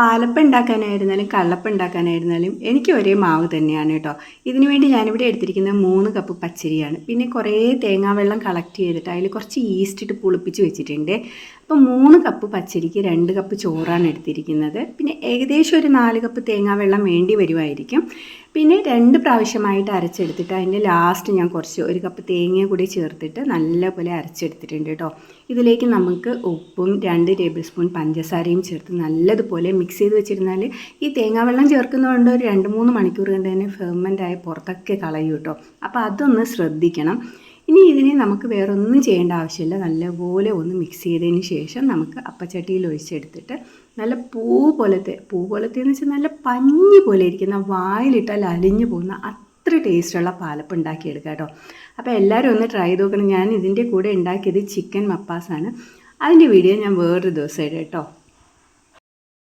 പാലപ്പം ഉണ്ടാക്കാനായിരുന്നാലും കള്ളപ്പം ഉണ്ടാക്കാനായിരുന്നാലും എനിക്ക് ഒരേ മാവ് തന്നെയാണ് കേട്ടോ. ഇതിനു വേണ്ടി ഞാനിവിടെ എടുത്തിരിക്കുന്ന മൂന്ന് കപ്പ് പച്ചരിയാണ്. പിന്നെ കുറേ തേങ്ങാവെള്ളം കളക്ട് ചെയ്തിട്ട് അതിൽ കുറച്ച് ഈസ്റ്റ് ഇട്ട് പുളിപ്പിച്ച് വെച്ചിട്ടുണ്ട്. അപ്പോൾ മൂന്ന് കപ്പ് പച്ചരിക്ക് രണ്ട് കപ്പ് ചോറാണ് എടുത്തിരിക്കുന്നത്. പിന്നെ ഏകദേശം ഒരു നാല് കപ്പ് തേങ്ങാവെള്ളം വേണ്ടി വരുമായിരിക്കും പിന്നെ രണ്ട് പ്രാവശ്യമായിട്ട് അരച്ചെടുത്തിട്ട് അതിന്റെ ലാസ്റ്റ് ഞാൻ കുറച്ച് ഒരു കപ്പ് തേങ്ങ കൂടി ചേർത്തിട്ട് നല്ലപോലെ അരച്ചെടുത്തിട്ടുണ്ട് കേട്ടോ. ഇതിലേക്ക് നമുക്ക് ഉപ്പും രണ്ട് ടേബിൾ സ്പൂൺ പഞ്ചസാരയും ചേർത്ത് നല്ലതുപോലെ മിക്സ് ചെയ്ത് വെച്ചിരുന്നാൽ ഈ തേങ്ങാവെള്ളം ചേർക്കുന്നതുകൊണ്ട് ഒരു രണ്ട് മൂന്ന് മണിക്കൂർ കൊണ്ട് തന്നെ ഫെർമെന്റായി പുറത്തൊക്കെ കളയൂ കേട്ടോ. അപ്പോൾ അതൊന്ന് ശ്രദ്ധിക്കണം. ഇനി ഇതിനെ നമുക്ക് വേറെ ഒന്നും ചെയ്യേണ്ട ആവശ്യമില്ല. നല്ലപോലെ ഒന്ന് മിക്സ് ചെയ്തതിന് ശേഷം നമുക്ക് അപ്പച്ചട്ടിയിൽ ഒഴിച്ചെടുത്തിട്ട് നല്ല പൂ പോലത്തെ പൂ പോലത്തെ എന്ന് വെച്ചാൽ നല്ല പഞ്ഞി പോലെ ഇരിക്കുന്ന വായിലിട്ടാൽ അലിഞ്ഞു പോകുന്ന അത്ര ടേസ്റ്റുള്ള പാലപ്പം ഉണ്ടാക്കിയെടുക്കാം കേട്ടോ. അപ്പോൾ എല്ലാവരും ഒന്ന് ട്രൈ ചെയ്ത് നോക്കണം. ഞാൻ ഇതിന്റെ കൂടെ ഉണ്ടാക്കിയത് ചിക്കൻ മപ്പാസാണ് അതിന്റെ വീഡിയോ ഞാൻ വേറൊരു ദിവസം ഇടാം കേട്ടോ.